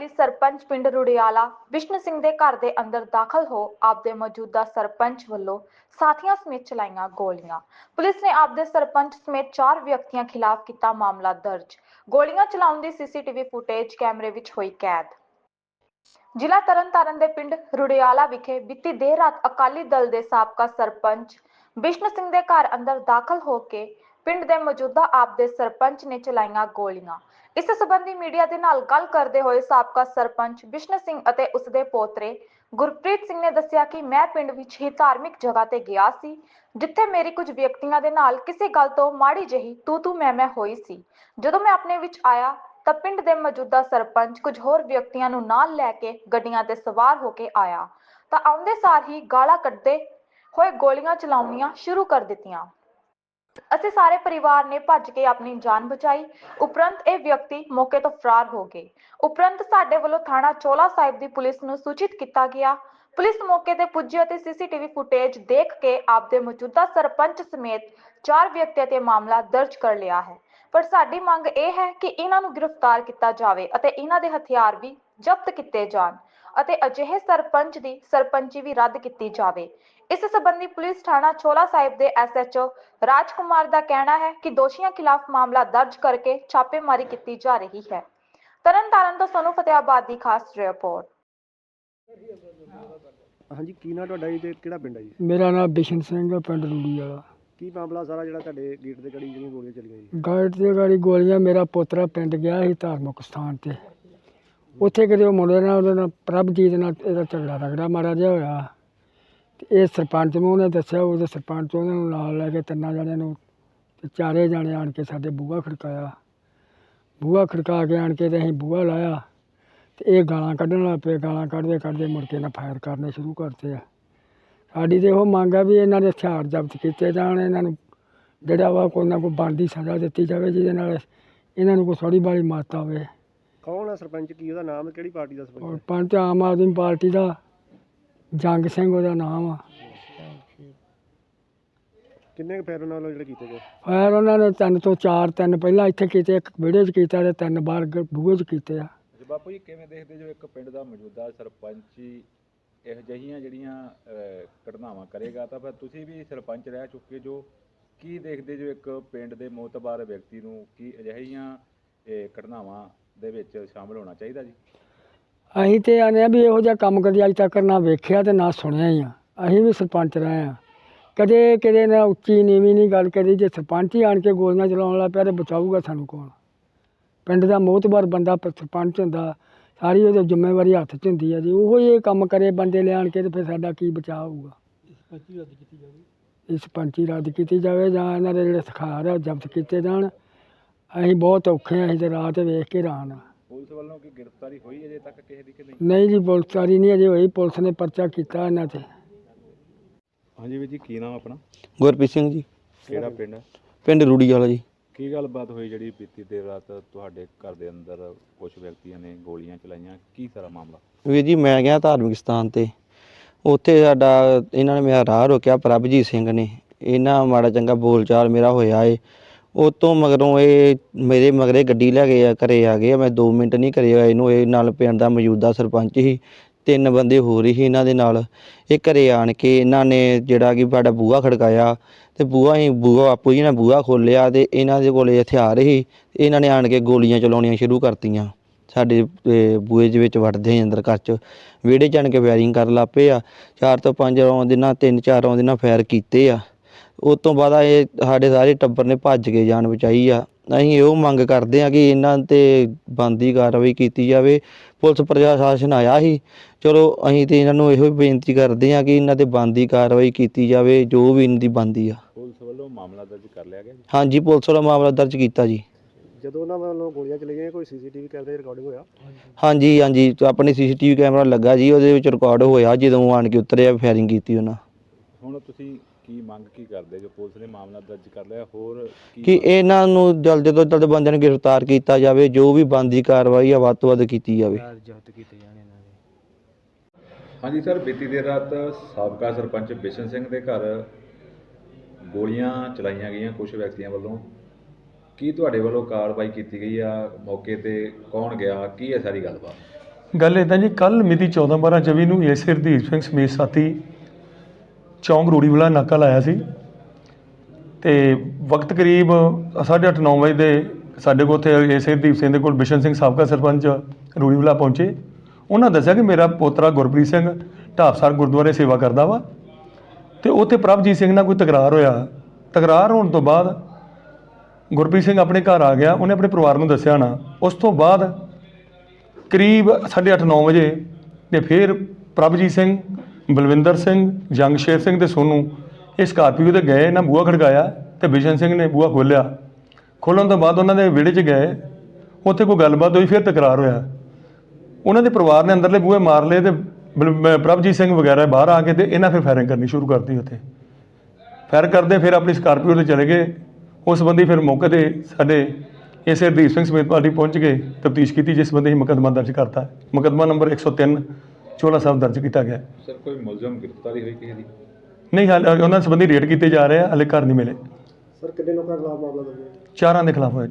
ਅਕਾਲੀ ਸਰਪੰਚ ਪਿੰਡ ਰੁੜਿਆਲਾ ਵਿਸ਼ਨ ਸਿੰਘ ਦੇ ਘਰ ਦੇ ਅੰਦਰ ਦਾਖਲ ਹੋ ਆਪਦੇ ਮੌਜੂਦਾ ਸਰਪੰਚ ਵੱਲੋਂ ਸਾਥੀਆਂ ਸਮੇਤ ਚਲਾਈਆਂ ਗੋਲੀਆਂ। ਪੁਲਿਸ ਨੇ ਆਪਦੇ ਸਰਪੰਚ ਸਮੇਤ 4 ਵਿਅਕਤੀਆਂ ਖਿਲਾਫ ਕੀਤਾ ਮਾਮਲਾ ਦਰਜ। ਗੋਲੀਆਂ ਚਲਾਉਣ ਦੀ ਸੀਸੀਟੀਵੀ ਫੁਟੇਜ ਕੈਮਰੇ ਵਿੱਚ ਹੋਈ ਕੈਦ। ਜ਼ਿਲ੍ਹਾ ਤਰਨਤਾਰਨ ਦੇ ਪਿੰਡ ਰੁੜਿਆਲਾ ਵਿਖੇ ਬੀਤੀ ਦੇਰ ਰਾਤ ਅਕਾਲੀ ਦਲ ਦੇ ਸਾਬਕਾ ਸਰਪੰਚ ਬਿਸ਼ਨ ਸਿੰਘ ਦੇ ਘਰ ਅੰਦਰ ਦਾਖਲ ਹੋ ਕੇ ਪਿੰਡ ਦੇ ਮੌਜੂਦਾ ਆਪ ਦੇ ਸਰਪੰਚ ਨੇ ਚਲਾਈਆਂ ਗੋਲੀਆਂ। ਇਸ ਸਬੰਧੀ ਮੀਡੀਆ ਦੇ ਨਾਲ ਗੱਲ ਕਰਦੇ ਹੋਏ ਸਾਬਕਾ ਸਰਪੰਚ ਬਿਸ਼ਨ ਸਿੰਘ ਅਤੇ ਉਸ ਦੇ ਪੋਤਰੇ ਗੁਰਪ੍ਰੀਤ ਸਿੰਘ ਨੇ ਦੱਸਿਆ ਕਿ ਮੈਂ ਪਿੰਡ ਵਿੱਚ ਹੀ ਧਾਰਮਿਕ ਜਗ੍ਹਾ ਤੇ ਗਿਆ ਸੀ, ਜਿੱਥੇ ਮੇਰੀ ਕੁਝ ਵਿਅਕਤੀਆਂ ਦੇ ਨਾਲ ਕਿਸੇ ਗੱਲ ਤੋਂ ਮਾੜੀ ਜਿਹੀ ਤੂੰ ਤੂੰ ਮੈਂ ਮੈਂ ਹੋਈ ਸੀ। ਜਦੋਂ ਮੈਂ ਆਪਣੇ ਵਿੱਚ ਆਇਆ, ਤਾਂ ਪਿੰਡ ਦੇ ਮੌਜੂਦਾ ਸਰਪੰਚ ਕੁਝ ਹੋਰ ਵਿਅਕਤੀਆਂ ਨੂੰ ਨਾਲ ਲੈ ਕੇ ਗੱਡੀਆਂ ਤੇ ਸਵਾਰ ਹੋ ਕੇ ਆਇਆ। ਤਾਂ ਆਉਂਦੇ ਸਾਰ ਹੀ ਗਾਲਾਂ ਕੱਢਦੇ ਹੋਏ ਗੋਲੀਆਂ ਚਲਾਉਣੀਆਂ ਸ਼ੁਰੂ ਕਰ ਦਿੱਤੀਆਂ। ਅਸੀਂ ਸਾਰੇ ਪਰਿਵਾਰ ਨੇ ਭੱਜ ਕੇ ਆਪਣੀ ਜਾਨ ਬਚਾਈ। ਉਪਰੰਤ ਇਹ ਵਿਅਕਤੀ ਮੌਕੇ ਤੋਂ ਫਰਾਰ ਹੋ ਗਏ। ਉਪਰੰਤ ਸਾਡੇ ਵੱਲੋਂ ਥਾਣਾ ਚੋਲਾ ਸਾਹਿਬ ਦੀ ਪੁਲਿਸ ਨੂੰ ਸੂਚਿਤ ਕੀਤਾ ਗਿਆ। ਪੁਲਿਸ ਮੌਕੇ ਤੇ ਪੁੱਜੀ ਅਤੇ ਸੀਸੀਟੀਵੀ ਫੁਟੇਜ ਦੇਖ ਕੇ ਆਪਦੇ ਮੌਜੂਦਾ ਸਰਪੰਚ ਸਮੇਤ ਚਾਰ ਵਿਅਕਤੀਆਂ ਤੇ ਮਾਮਲਾ ਦਰਜ ਕਰ ਲਿਆ ਹੈ। ਪਰ ਸਾਡੀ ਮੰਗ ਇਹ ਹੈ ਕਿ ਇਹਨਾਂ ਨੂੰ ਗ੍ਰਿਫਤਾਰ ਕੀਤਾ ਜਾਵੇ ਅਤੇ ਇਹਨਾਂ ਦੇ ਹਥਿਆਰ ਵੀ ਜ਼ਬਤ ਕੀਤੇ ਜਾਣ। ਅਤੇ ਅਜਿਹੇ ਸਰਪੰਚ ਦੀ ਸਰਪੰਚੀ ਵੀ ਰੱਦ ਕੀਤੀ ਜਾਵੇ। ਇਸ ਸੰਬੰਧੀ ਪੁਲਿਸ ਥਾਣਾ ਚੋਲਾ ਸਾਹਿਬ ਦੇ ਐਸਐਚਓ ਰਾਜਕੁਮਾਰ ਦਾ ਕਹਿਣਾ ਹੈ ਕਿ ਦੋਸ਼ੀਆਂ ਖਿਲਾਫ ਮਾਮਲਾ ਦਰਜ ਕਰਕੇ ਛਾਪੇਮਾਰੀ ਕੀਤੀ ਜਾ ਰਹੀ ਹੈ। ਤਰਨਤਾਰਨ ਤੋਂ ਸੋਨੂੰ ਫਤਿਆਬਾਦ ਦੀ ਖਾਸ ਰਿਪੋਰਟ। ਹਾਂਜੀ ਕੀ ਨਾਂ ਤੁਹਾਡਾ ਜੀ ਤੇ ਕਿਹੜਾ ਪਿੰਡ ਹੈ ਜੀ? ਮੇਰਾ ਨਾਮ ਬਿਸ਼ਨ ਸਿੰਘ ਹੈ ਪਿੰਡ ਰੂੜੀ ਵਾਲਾ। ਕੀ ਮਾਮਲਾ ਸਾਰਾ ਜਿਹੜਾ ਤੁਹਾਡੇ ਗੇਟ ਦੇ ਗੜੀ ਜਿਹੜੀਆਂ ਗੋਲੀਆਂ ਚੱਲੀਆਂ ਜੀ? ਗਾਇਡ ਤੇ ਗਾੜੀ ਗੋਲੀਆਂ ਮੇਰਾ ਪੋਤਰਾ ਪਿੰਡ ਗਿਆ ਸੀ ਧਾਰਮਿਕ ਸਥਾਨ ਤੇ। ਉੱਥੇ ਕਿਤੇ ਉਹ ਮੁੰਡੇ ਨਾਲ, ਉਹਦੇ ਨਾਲ ਪ੍ਰਭਜੀਤ ਨਾਲ ਇਹਦਾ ਝਗੜਾ ਰਗੜਾ ਮਾੜਾ ਜਿਹਾ ਹੋਇਆ। ਅਤੇ ਇਹ ਸਰਪੰਚ ਨੂੰ ਉਹਨੇ ਦੱਸਿਆ, ਉਹਦੇ ਸਰਪੰਚ ਉਹਨਾਂ ਨੂੰ ਨਾਲ ਲੈ ਕੇ ਤਿੰਨਾਂ ਜਣਿਆਂ ਨੂੰ ਅਤੇ ਚਾਰੇ ਜਣੇ ਆਣ ਕੇ ਸਾਡੇ ਬੂਹਾ ਖੜਕਾਇਆ। ਬੂਹਾ ਖੜਕਾ ਕੇ ਆਣ ਕੇ ਅਤੇ ਅਸੀਂ ਬੂਹਾ ਲਾਇਆ ਅਤੇ ਇਹ ਗਾਲਾਂ ਕੱਢਣ ਲੱਗ ਪਏ। ਗਾਲਾਂ ਕੱਢਦੇ ਕੱਢਦੇ ਮੁੜ ਕੇ ਇਹਨਾਂ ਫਾਇਰ ਕਰਨੇ ਸ਼ੁਰੂ ਕਰਤੇ ਆ। ਸਾਡੀ ਤਾਂ ਉਹ ਮੰਗ ਆ ਵੀ ਇਹਨਾਂ ਦੇ ਹਥਿਆਰ ਜ਼ਬਤ ਕੀਤੇ ਜਾਣ, ਇਹਨਾਂ ਨੂੰ ਜਿਹੜਾ ਵਾ ਕੋਈ ਨਾ ਕੋਈ ਬਣਦੀ ਸਜ਼ਾ ਦਿੱਤੀ ਜਾਵੇ ਜਿਹਦੇ ਨਾਲ ਇਹਨਾਂ ਨੂੰ ਕੋਈ ਥੋੜੀ ਬਾਲੀ ਮੱਤ ਆਵੇ। ਕੌਣ ਹੈ ਸਰਪੰਚ ਕੀ ਉਹਦਾ ਨਾਮ ਕਿਹੜੀ ਪਾਰਟੀ ਦਾ ਔਰ ਸਰਪੰਚ ਪੰਚ ਆਮ ਆਦਮੀ ਪਾਰਟੀ ਦਾ ਜੰਗ ਸਿੰਘ ਉਹਦਾ ਨਾਮ ਆ। ਕਿੰਨੇ ਕੁ ਫੈਰ ਨਾਲ ਜਿਹੜੇ ਕੀਤੇ ਗਏ? ਫਾਇਰ ਉਹਨਾਂ ਨੇ ਤਿੰਨ ਤੋਂ ਚਾਰ ਤਿੰਨ ਪਹਿਲਾਂ ਇੱਥੇ ਕੀਤੇ ਇੱਕ ਵਿਹੜੇ 'ਚ ਕੀਤਾ ਤੇ ਤਿੰਨ ਬਾਹਰ ਗ- ਬੂਹੇ 'ਚ ਕੀਤੇ ਆ। ਜੀ ਬਾਪੂ ਜੀ ਕਿਵੇਂ ਦੇਖਦੇ ਜੋ ਇੱਕ ਪਿੰਡ ਦਾ ਮੌਜੂਦਾ ਸਰਪੰਚ ਹੀ ਇਹੋ ਜਿਹੀਆਂ ਜਿਹੜੀਆਂ ਅਹ, ਘਟਨਾਵਾਂ ਕਰੇਗਾ ਤਾਂ ਫਿਰ ਤੁਸੀਂ ਵੀ ਸਰਪੰਚ ਰਹਿ ਚੁੱਕੇ ਜੋ ਕੀ ਦੇਖਦੇ ਜੋ ਇੱਕ ਪਿੰਡ ਦੇ ਮੋਤਬਾਰ ਵਿਅਕਤੀ ਨੂੰ ਕੀ ਅਜਿਹੀਆਂ ਇਹ, ਘਟਨਾਵਾਂ ਦੇ ਵਿੱਚ ਸ਼ਾਮਲ ਹੋਣਾ ਚਾਹੀਦਾ ਜੀ? ਅਸੀਂ ਤੇ ਆਨੇ ਆ ਵੀ ਇਹੋ ਜਿਹਾ ਕੰਮ ਕਦੇ ਅੱਜ ਤੱਕ ਨਾ ਵੇਖਿਆ ਤੇ ਨਾ ਸੁਣਿਆ ਹੀ ਆ। ਅਸੀਂ ਵੀ ਸਰਪੰਚ ਰਹੇ ਆ। ਕਦੇ ਕਿਤੇ ਨਾ ਉੱਚੀ ਨੀਵੀਂ ਨਹੀਂ ਗੱਲ ਕਰੀ ਜੇ ਸਰਪੰਚ ਹੀ ਆਣ ਕੇ ਗੋਲੀਆਂ ਚਲਾਉਣ ਲੱਗ ਪਿਆ ਤੇ ਬਚਾਊਗਾ ਸਾਨੂੰ ਕੌਣ? ਪਿੰਡ ਦਾ ਮੋਹਤਬਰ ਬੰਦਾ ਪ- ਸਰਪੰਚ ਹੁੰਦਾ ਸਾਰੀ ਉਹਦੀ ਜ਼ਿੰਮੇਵਾਰੀ ਹੱਥ 'ਚ ਹੁੰਦੀ ਆ ਜੀ। ਉਹੋ ਹੀ ਇਹ ਕੰਮ ਕਰੇ ਬੰਦੇ ਲਿਆਣ ਕੇ ਤੇ ਫਿਰ ਸਾਡਾ ਕੀ ਬਚਾਅ ਹੋਊਗਾ? ਇਸ ਪੰਚੀ ਰੱਦ ਕੀਤੀ ਜਾਵੇ ਜਾਂ ਇਹਨਾਂ ਦੇ ਜਿਹੜੇ ਸਖਾਰ ਆ ਉਹ ਜ਼ਬਤ ਕੀਤੇ ਜਾਣ। ਅਸੀਂ ਬਹੁਤ ਔਖੇ ਆ ਅਸੀਂ ਤੇ ਰਾਤ ਵੇਖ ਕੇ ਹੈਰਾਨ ਆ ਪੁਲਿਸ ਵੱਲੋਂ ਕੀ ਗ੍ਰਿਫਤਾਰੀ ਹੋਈ ਅਜੇ ਤੱਕ ਕਿਸੇ ਦੀ ਕਿ ਨਹੀਂ? ਨਹੀਂ ਜੀ ਪੁਲਿਸ ਵਾਲੀ ਨਹੀਂ ਅਜੇ ਹੋਈ ਪੁਲਿਸ ਨੇ ਪਰਚਾ ਕੀਤਾ ਇਹਨਾਂ ਤੇ। ਹਾਂਜੀ ਵੀਰ ਜੀ ਕੀ ਨਾਮ ਆਪਣਾ? ਗੁਰਪ੍ਰੀਤ ਸਿੰਘ ਜੀ। ਕਿਹੜਾ ਪਿੰਡ? ਹੈ ਪਿੰਡ ਰੂੜੀ ਵਾਲਾ ਜੀ। ਕੀ ਗੱਲਬਾਤ ਹੋਈ ਜਿਹੜੀ ਬੀਤੀ ਦੇਰ ਰਾਤ ਤੁਹਾਡੇ ਘਰ ਦੇ ਅੰਦਰ ਕੁਝ ਵਿਅਕਤੀਆਂ ਨੇ ਗੋਲੀਆਂ ਚਲਾਈਆਂ? ਕੀ ਸਾਰਾ ਮਾਮਲਾ? ਵੀਰ ਜੀ ਮੈਂ ਗਿਆ ਧਾਰਮਿਕ ਸਥਾਨ ਤੇ। ਉੱਥੇ ਸਾਡਾ ਇਹਨਾਂ ਨੇ ਮੇਰਾ ਰਾਹ ਰੋਕਿਆ ਪ੍ਰਭਜੀਤ ਸਿੰਘ ਨੇ। ਇਹਨਾਂ ਮਾੜਾ ਚੰਗਾ ਬੋਲਚਾਲ ਮੇਰਾ ਹੋਇਆ ਏ। ਉਹ ਤੋਂ ਮਗਰੋਂ ਇਹ ਮੇਰੇ ਮਗਰੇ ਗੱਡੀ ਲੈ ਗਏ ਆ ਘਰੇ ਆ ਗਏ ਆ। ਮੈਂ 2 ਮਿੰਟ ਨਹੀਂ ਕਰੇ ਹੋਏ ਇਹਨੂੰ ਇਹ ਨਾਲ ਪਿੰਡ ਦਾ ਮੌਜੂਦਾ ਸਰਪੰਚ ਸੀ। ਤਿੰਨ ਬੰਦੇ ਹੋਰ ਹੀ ਇਹਨਾਂ ਦੇ ਨਾਲ। ਇਹ ਘਰੇ ਆਣ ਕੇ ਇਹਨਾਂ ਨੇ ਜਿਹੜਾ ਕਿ ਸਾਡਾ ਬੂਹਾ ਖੜਕਾਇਆ ਤੇ ਬੂਹਾ ਹੀ ਬੂਹਾ ਬਾਪੂ ਜੀ ਨੇ ਬੂਹਾ ਖੋਲਿਆ ਤੇ ਇਹਨਾਂ ਦੇ ਕੋਲੇ ਹਥਿਆਰ ਸੀ। ਇਹਨਾਂ ਨੇ ਆਣ ਕੇ ਗੋਲੀਆਂ ਚਲਾਉਣੀਆਂ ਸ਼ੁਰੂ ਕਰਤੀਆਂ। ਸਾਡੇ ਅਹ, ਬੂਹੇ ਦੇ ਵਿੱਚ ਵੜਦੇ ਅੰਦਰ ਘਰ ਚ ਵਿਹੜੇ ਚ ਆਣ ਕੇ ਫਾਇਰਿੰਗ ਕਰਨ ਲੱਗ ਪਏ ਆ। ਚਾਰ ਤੋਂ ਪੰਜ ਰੌਂਦ ਦੇ ਤਿੰਨ ਚਾਰ ਰੌਂਦ ਦੇ ਨਾਲ ਫਾਇਰ ਕੀਤੇ ਆ। ਉਸ ਤੋਂ ਬਾਅਦ ਆ ਇਹ ਸਾਡੇ ਸਾਰੇ ਟੱਬਰ ਨੇ ਭੱਜ ਕੇ ਜਾਨ ਬਚਾਈ ਆ। ਅਸੀਂ ਇਹੋ ਮੰਗ ਕਰਦੇ ਆ ਕਿ ਇਹਨਾਂ ਤੇ ਬੰਦੀ ਕਾਰਵਾਈ ਕੀਤੀ ਜਾਵੇ। ਪੁਲਿਸ ਪ੍ਰਸ਼ਾਸਨ ਆਇਆ ਸੀ। ਚਲੋ ਅਸੀਂ ਤੇ ਇਹਨਾਂ ਨੂੰ ਇਹੋ ਹੀ ਬੇਨਤੀ ਕਰਦੇ ਆ ਕਿ ਇਹਨਾਂ ਤੇ ਬੰਦੀ ਕਾਰਵਾਈ ਕੀਤੀ ਜਾਵੇ ਜੋ ਵੀ ਇਹਨਾਂ ਦੀ ਬੰਦੀ ਆ। ਪੁਲਿਸ ਵੱਲੋਂ ਮਾਮਲਾ ਦਰਜ ਕਰ ਲਿਆ ਗਿਆ ਜੀ? ਹਾਂਜੀ ਪੁਲਿਸ ਵੱਲੋਂ ਮਾਮਲਾ ਦਰਜ ਕੀਤਾ ਜੀ। ਜਦੋਂ ਉਹਨਾਂ ਵੱਲੋਂ ਗੋਲੀਆਂ ਚਲੀਆਂ ਕੋਈ ਸੀਸੀਟੀਵੀ ਕੈਮਰੇ ਰਿਕਾਰਡਿੰਗ ਹੋਇਆ? ਹਾਂਜੀ ਹਾਂਜੀ ਆਪਣੇ ਸੀਸੀਟੀਵੀ ਕੈਮਰਾ ਲੱਗਾ ਜੀ ਉਹਦੇ ਵਿੱਚ ਰਿਕਾਰਡ ਹੋਇਆ ਜਦੋਂ ਆਣ ਕੇ ਉਤਰਿਆ ਫਾਇਰਿੰਗ ਕੀਤੀ ਉਹਨਾਂ। ਹੁਣ ਤੁਸੀਂ ਕੀ ਮੰਗ ਕੀ ਕਰਦੇ ਜੋ ਪੁਲਿਸ ਨੇ ਮਾਮਲਾ ਦਰਜ ਕਰ ਲਿਆ? ਹੋਰ ਕੀ ਕਿ ਇਹਨਾਂ ਨੂੰ ਜਲਦ ਤੋਂ ਜਲਦ ਬੰਦਿਆਂ ਨੂੰ ਗ੍ਰਿਫਤਾਰ ਕੀਤਾ ਜਾਵੇ ਜੋ ਵੀ ਬੰਦੀ ਕਾਰਵਾਈ ਆ ਵੱਧ ਤੋਂ ਵੱਧ ਕੀਤੀ ਜਾਵੇ। ਹਾਂਜੀ ਸਰ ਬੀਤੀ ਦੇਰ ਰਾਤ ਸਾਬਕਾ ਸਰਪੰਚ ਬਿਸ਼ਨ ਸਿੰਘ ਦੇ ਘਰ ਗੋਲੀਆਂ ਚਲਾਈਆਂ ਗਈਆਂ ਕੁਝ ਵਿਅਕਤੀਆਂ ਵੱਲੋਂ। ਕੀ ਤੁਹਾਡੇ ਵੱਲੋਂ ਕਾਰਵਾਈ ਕੀਤੀ ਗਈ ਆ? ਮੌਕੇ ਤੇ ਕੌਣ ਗਿਆ? ਕੀ ਹੈ ਸਾਰੀ ਗੱਲਬਾਤ? ਗੱਲ ਇਦਾਂ ਜੀ ਕੱਲ ਮਿਤੀ 14 12 24 ਨੂੰ ਏਸੇ ਹਰਦੀਪ ਸਿੰਘ ਸਮੇਤ ਸਾਥੀ ਚੌਂਕ ਰੂੜੀਵਾਲਾ ਨਾਕਾ ਲਾਇਆ ਸੀ। ਤੇ ਵਕਤ ਕਰੀਬ 8:30 9 ਵਜੇ ਦੇ ਸਾਡੇ ਕੋਲ ਉੱਥੇ ਏਸੇ ਸਿੰਘ ਦੇ ਕੋਲ ਬਿਸ਼ਨ ਸਿੰਘ ਸਾਬਕਾ ਸਰਪੰਚ ਰੂੜੀਵਾਲਾ ਪਹੁੰਚੇ। ਉਹਨਾਂ ਦੱਸਿਆ ਕਿ ਮੇਰਾ ਪੋਤਰਾ ਗੁਰਪ੍ਰੀਤ ਸਿੰਘ ਢਾਬਸਰ ਗੁਰਦੁਆਰੇ ਸੇਵਾ ਕਰਦਾ ਵਾ ਤੇ ਉੱਥੇ ਪ੍ਰਭਜੀਤ ਸਿੰਘ ਨਾਲ ਕੋਈ ਤਕਰਾਰ ਹੋਇਆ। ਤਕਰਾਰ ਹੋਣ ਤੋਂ ਬਾਅਦ ਗੁਰਪ੍ਰੀਤ ਸਿੰਘ ਆਪਣੇ ਘਰ ਆ ਗਿਆ। ਉਹਨੇ ਆਪਣੇ ਪਰਿਵਾਰ ਨੂੰ ਦੱਸਿਆ ਨਾ। ਉਸ ਤੋਂ ਬਾਅਦ ਕਰੀਬ 8:30 9 ਵਜੇ ਤੇ ਫਿਰ ਪ੍ਰਭਜੀਤ ਸਿੰਘ ਬਲਵਿੰਦਰ ਸਿੰਘ, ਜੰਗਸ਼ੇਰ ਸਿੰਘ ਤੇ ਸੋਨੂ, ਇਹ ਸਕਾਰਪੀਓ ਤੇ ਗਏ ਨਾ ਬੂਹਾ ਖੜਕਾਇਆ ਤੇ ਬਿਸ਼ਨ ਸਿੰਘ ਨੇ ਬੂਹਾ ਖੋਲ੍ਹਿਆ। ਖੋਲ੍ਹਣ ਤੋਂ ਬਾਅਦ ਉਹਨਾਂ ਦੇ ਵਿਹੜੇ 'ਚ ਗਏ। ਉੱਥੇ ਕੋਈ ਗੱਲਬਾਤ ਹੋਈ, ਫਿਰ ਤਕਰਾਰ ਹੋਇਆ। ਉਹਨਾਂ ਦੇ ਪਰਿਵਾਰ ਨੇ ਅੰਦਰਲੇ ਬੂਹੇ ਮਾਰ ਲਏ ਤੇ ਬਲ- ਪ੍ਰਭਜੀਤ ਸਿੰਘ ਵਗੈਰਾ ਬਾਹਰ ਆ ਕੇ ਤੇ ਇਹਨਾਂ ਫਿਰ ਫਾਇਰਿੰਗ ਕਰਨੀ ਸ਼ੁਰੂ ਕਰਤੀ ਉੱਥੇ। ਫਾਇਰ ਕਰਦੇ ਫਿਰ ਆਪਣੀ ਸਕਾਰਪੀਓ ਤੇ ਚਲੇ ਗਏ। ਉਸ ਸੰਬੰਧੀ ਫਿਰ ਮੌਕੇ ਤੇ ਸਾਡੇ ਇਸੇ ਹਰਦੀਪ ਸਿੰਘ ਸਮੇਤ ਪਾਰਟੀ ਪਹੁੰਚ ਕੇ ਤਫਤੀਸ਼ ਕੀਤੀ, ਜਿਸ ਸੰਬੰਧੀ ਮੁਕੱਦਮਾ ਦਰਜ ਕਰਤਾ। ਮੁਕੱਦਮਾ ਨੰਬਰ 103 ਚੋਲਾ ਸਾਹਿਬ ਦਰਜ ਕੀਤਾ ਗਿਆ। ਸਰ ਕੋਈ ਮੁਲਜ਼ਮ ਗ੍ਰਿਫਤਾਰੀ ਹੋਈ ਕਿਸੇ ਦੀ? ਨਹੀਂ ਹਾਲੇ ਉਹਨਾਂ ਸੰਬੰਧੀ ਰੇਡ ਕੀਤੇ ਜਾ ਰਹੇ ਆ ਹਲੇ ਘਰ ਨਹੀਂ ਮਿਲੇ। ਸਰ ਕਿੰਨੇ ਲੋਕਾਂ ਖਿਲਾਫ ਮਾਮਲਾ ਦਰਜ ਹੈ? ਚਾਰਾਂ ਦੇ ਖਿਲਾਫ ਹੋਇਆ।